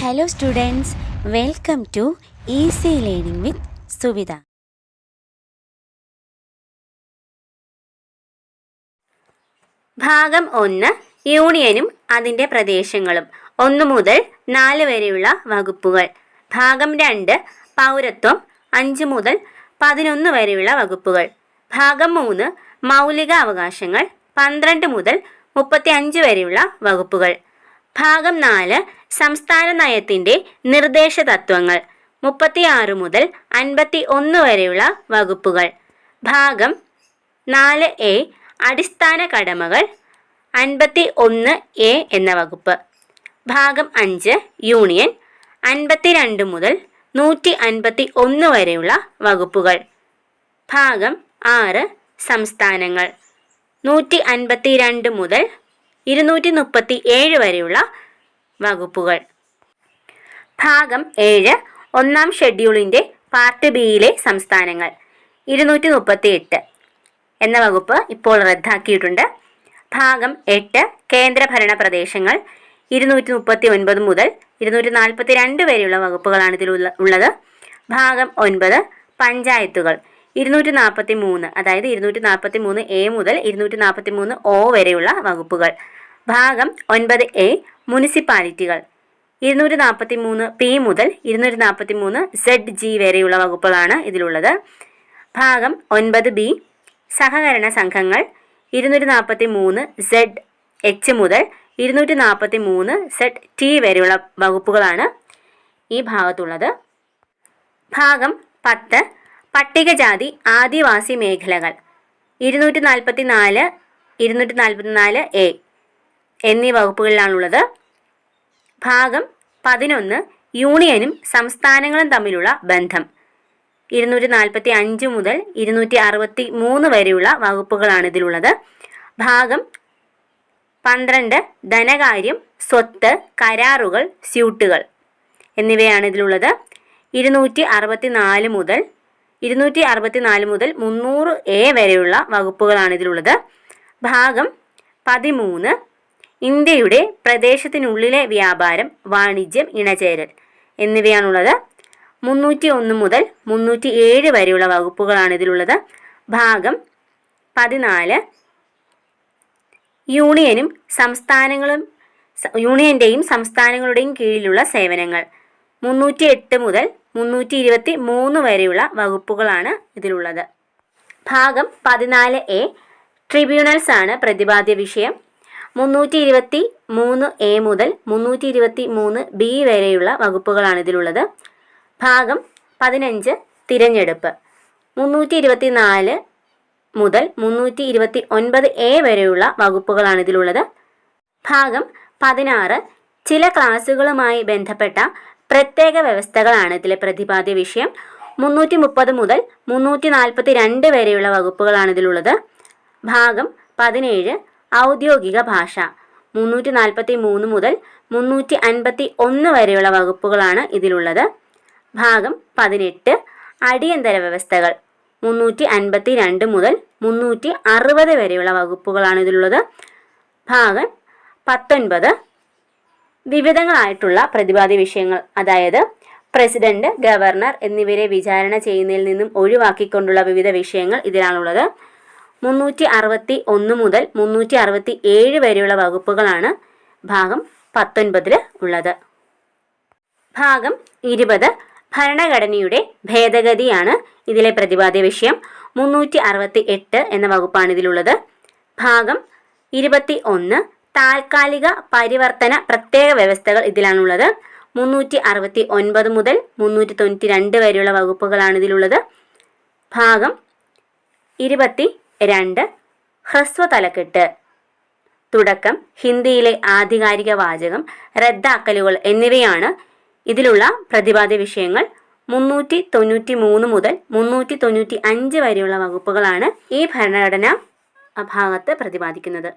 Hello students, welcome to easy learning with Suvida. ഭാഗം ഒന്ന് യൂണിയനും അതിന്റെ പ്രദേശങ്ങളും. ഒന്ന് മുതൽ നാല് വരെയുള്ള വകുപ്പുകൾ. ഭാഗം രണ്ട് പൗരത്വം. അഞ്ച് മുതൽ പതിനൊന്ന് വരെയുള്ള വകുപ്പുകൾ. ഭാഗം മൂന്ന് മൗലിക അവകാശങ്ങൾ. പന്ത്രണ്ട് മുതൽ മുപ്പത്തി അഞ്ച് വരെയുള്ള വകുപ്പുകൾ. ഭാഗം നാല് സംസ്ഥാന നയത്തിന്റെ നിർദ്ദേശ തത്വങ്ങൾ മുപ്പത്തിയാറ് മുതൽ അൻപത്തി ഒന്ന് വരെയുള്ള വകുപ്പുകൾ. ഭാഗം നാല് എ അടിസ്ഥാന കടമകൾ അൻപത്തി ഒന്ന് എ എന്ന വകുപ്പ്. ഭാഗം അഞ്ച് യൂണിയൻ അൻപത്തിരണ്ട് മുതൽ നൂറ്റി അൻപത്തി ഒന്ന് വരെയുള്ള വകുപ്പുകൾ. ഭാഗം ആറ് സംസ്ഥാനങ്ങൾ. നൂറ്റി അൻപത്തി രണ്ട് മുതൽ ഇരുന്നൂറ്റി മുപ്പത്തി ഏഴ് വരെയുള്ള വകുപ്പുകൾ. ഭാഗം ഏഴ് ഒന്നാം ഷെഡ്യൂളിന്റെ പാർട്ട് ബിയിലെ സംസ്ഥാനങ്ങൾ. ഇരുന്നൂറ്റി മുപ്പത്തി എട്ട് എന്ന വകുപ്പ് ഇപ്പോൾ റദ്ദാക്കിയിട്ടുണ്ട്. ഭാഗം എട്ട് കേന്ദ്രഭരണ പ്രദേശങ്ങൾ. ഇരുന്നൂറ്റി മുപ്പത്തി ഒൻപത് മുതൽ ഇരുന്നൂറ്റി നാൽപ്പത്തി രണ്ട് വരെയുള്ള വകുപ്പുകളാണ് ഇതിൽ ഉള്ളത്. ഭാഗം ഒൻപത് പഞ്ചായത്തുകൾ. ഇരുന്നൂറ്റി നാൽപ്പത്തി മൂന്ന് അതായത് ഇരുന്നൂറ്റി നാൽപ്പത്തി മൂന്ന് എ മുതൽ ഇരുന്നൂറ്റി നാൽപ്പത്തി മൂന്ന് ഒ വരെയുള്ള വകുപ്പുകൾ. ഭാഗം ഒൻപത് എ മുനിസിപ്പാലിറ്റികൾ. ഇരുന്നൂറ്റി നാൽപ്പത്തി മൂന്ന് പി മുതൽ ഇരുന്നൂറ്റി നാൽപ്പത്തി മൂന്ന് സെഡ് ജി വരെയുള്ള വകുപ്പുകളാണ് ഇതിലുള്ളത്. ഭാഗം ഒൻപത് ബി സഹകരണ സംഘങ്ങൾ ഇരുന്നൂറ്റി നാൽപ്പത്തി മൂന്ന് സെഡ് എച്ച് മുതൽ ഇരുന്നൂറ്റി നാൽപ്പത്തി മൂന്ന് സെഡ് ടി വരെയുള്ള വകുപ്പുകളാണ് ഈ ഭാഗത്തുള്ളത്. ഭാഗം പത്ത് പട്ടികജാതി ആദിവാസി മേഖലകൾ. ഇരുന്നൂറ്റി നാൽപ്പത്തി നാല് ഇരുന്നൂറ്റി നാൽപ്പത്തി നാല് എ എന്നീ വകുപ്പുകളിലാണുള്ളത്. ഭാഗം പതിനൊന്ന് യൂണിയനും സംസ്ഥാനങ്ങളും തമ്മിലുള്ള ബന്ധം. ഇരുന്നൂറ്റി നാൽപ്പത്തി അഞ്ച് മുതൽ ഇരുന്നൂറ്റി അറുപത്തി മൂന്ന് വരെയുള്ള വകുപ്പുകളാണ് ഇതിലുള്ളത്. ഭാഗം പന്ത്രണ്ട് ധനകാര്യം സ്വത്ത് കരാറുകൾ സ്യൂട്ടുകൾ എന്നിവയാണ് ഇതിലുള്ളത്. ഇരുന്നൂറ്റി അറുപത്തി നാല് മുതൽ ഇരുന്നൂറ്റി അറുപത്തി നാല് മുതൽ മുന്നൂറ് എ വരെയുള്ള വകുപ്പുകളാണ് ഇതിലുള്ളത്. ഭാഗം പതിമൂന്ന് ഇന്ത്യയുടെ പ്രദേശത്തിനുള്ളിലെ വ്യാപാരം വാണിജ്യം ഇണചേരൽ എന്നിവയാണുള്ളത്. മുന്നൂറ്റി ഒന്ന് മുതൽ മുന്നൂറ്റി ഏഴ് വരെയുള്ള വകുപ്പുകളാണ് ഇതിലുള്ളത്. ഭാഗം പതിനാല്. യൂണിയനും സംസ്ഥാനങ്ങളും യൂണിയന്റെയും സംസ്ഥാനങ്ങളുടെയും കീഴിലുള്ള സേവനങ്ങൾ. മുന്നൂറ്റി എട്ട് മുതൽ മുന്നൂറ്റി ഇരുപത്തി മൂന്ന് വരെയുള്ള വകുപ്പുകളാണ് ഇതിലുള്ളത്. ഭാഗം പതിനാല് എ. ട്രിബ്യൂണൽസ് ആണ് പ്രതിപാദ്യ വിഷയം. മുന്നൂറ്റി ഇരുപത്തി മൂന്ന് എ മുതൽ മുന്നൂറ്റി ഇരുപത്തി മൂന്ന് ബി വരെയുള്ള വകുപ്പുകളാണ് ഇതിലുള്ളത്. ഭാഗം പതിനഞ്ച് തിരഞ്ഞെടുപ്പ്. മുന്നൂറ്റി ഇരുപത്തി നാല് മുതൽ മുന്നൂറ്റി ഇരുപത്തി ഒൻപത് എ വരെയുള്ള വകുപ്പുകളാണ് ഇതിലുള്ളത്. ഭാഗം പതിനാറ് ചില ക്ലാസ്സുകളുമായി ബന്ധപ്പെട്ട പ്രത്യേക വ്യവസ്ഥകളാണ് ഇതിലെ പ്രതിപാദ്യ വിഷയം. മുന്നൂറ്റി മുപ്പത് മുതൽ മുന്നൂറ്റി നാൽപ്പത്തി രണ്ട് വരെയുള്ള വകുപ്പുകളാണ് ഇതിലുള്ളത്. ഭാഗം പതിനേഴ് ഔദ്യോഗിക ഭാഷ. മുന്നൂറ്റി നാൽപ്പത്തി മൂന്ന് മുതൽ മുന്നൂറ്റി അൻപത്തി ഒന്ന് വരെയുള്ള വകുപ്പുകളാണ് ഇതിലുള്ളത്. ഭാഗം പതിനെട്ട് അടിയന്തര വ്യവസ്ഥകൾ. മുന്നൂറ്റി അൻപത്തി രണ്ട് മുതൽ മുന്നൂറ്റി അറുപത് വരെയുള്ള വകുപ്പുകളാണ് ഇതിലുള്ളത്. ഭാഗം പത്തൊൻപത് വിവിധങ്ങളായിട്ടുള്ള പ്രതിപാദ്യ വിഷയങ്ങൾ. അതായത് പ്രസിഡന്റ് ഗവർണർ എന്നിവരെ വിചാരണ ചെയ്യുന്നതിൽ നിന്നും ഒഴിവാക്കിക്കൊണ്ടുള്ള വിവിധ വിഷയങ്ങൾ ഇതിലാണുള്ളത്. മുന്നൂറ്റി അറുപത്തി ഒന്ന് മുതൽ മുന്നൂറ്റി അറുപത്തി ഏഴ് വരെയുള്ള വകുപ്പുകളാണ് ഭാഗം പത്തൊൻപതിൽ ഉള്ളത്. ഭാഗം ഇരുപത് ഭരണഘടനയുടെ ഭേദഗതിയാണ് ഇതിലെ പ്രതിപാദ്യ വിഷയം. മുന്നൂറ്റി അറുപത്തി എട്ട് എന്ന വകുപ്പാണ് ഇതിലുള്ളത്. ഭാഗം ഇരുപത്തി ഒന്ന് താൽക്കാലിക പരിവർത്തന പ്രത്യേക വ്യവസ്ഥകൾ ഇതിലാണുള്ളത്. മുന്നൂറ്റി അറുപത്തി ഒൻപത് മുതൽ മുന്നൂറ്റി തൊണ്ണൂറ്റി രണ്ട് വരെയുള്ള വകുപ്പുകളാണ് ഇതിലുള്ളത്. ഭാഗം ഇരുപത്തി രണ്ട് ഹ്രസ്വ തലക്കെട്ട്. തുടക്കം ഹിന്ദിയിലെ ആധികാരിക വാചകം റദ്ദാക്കലുകൾ എന്നിവയാണ് ഇതിലുള്ള പ്രതിപാദ്യ വിഷയങ്ങൾ. മുന്നൂറ്റി തൊണ്ണൂറ്റി മൂന്ന് മുതൽ മുന്നൂറ്റി തൊണ്ണൂറ്റി അഞ്ച് വരെയുള്ള വകുപ്പുകളാണ് ഈ ഭരണഘടന ഭാഗത്ത് പ്രതിപാദിക്കുന്നത്.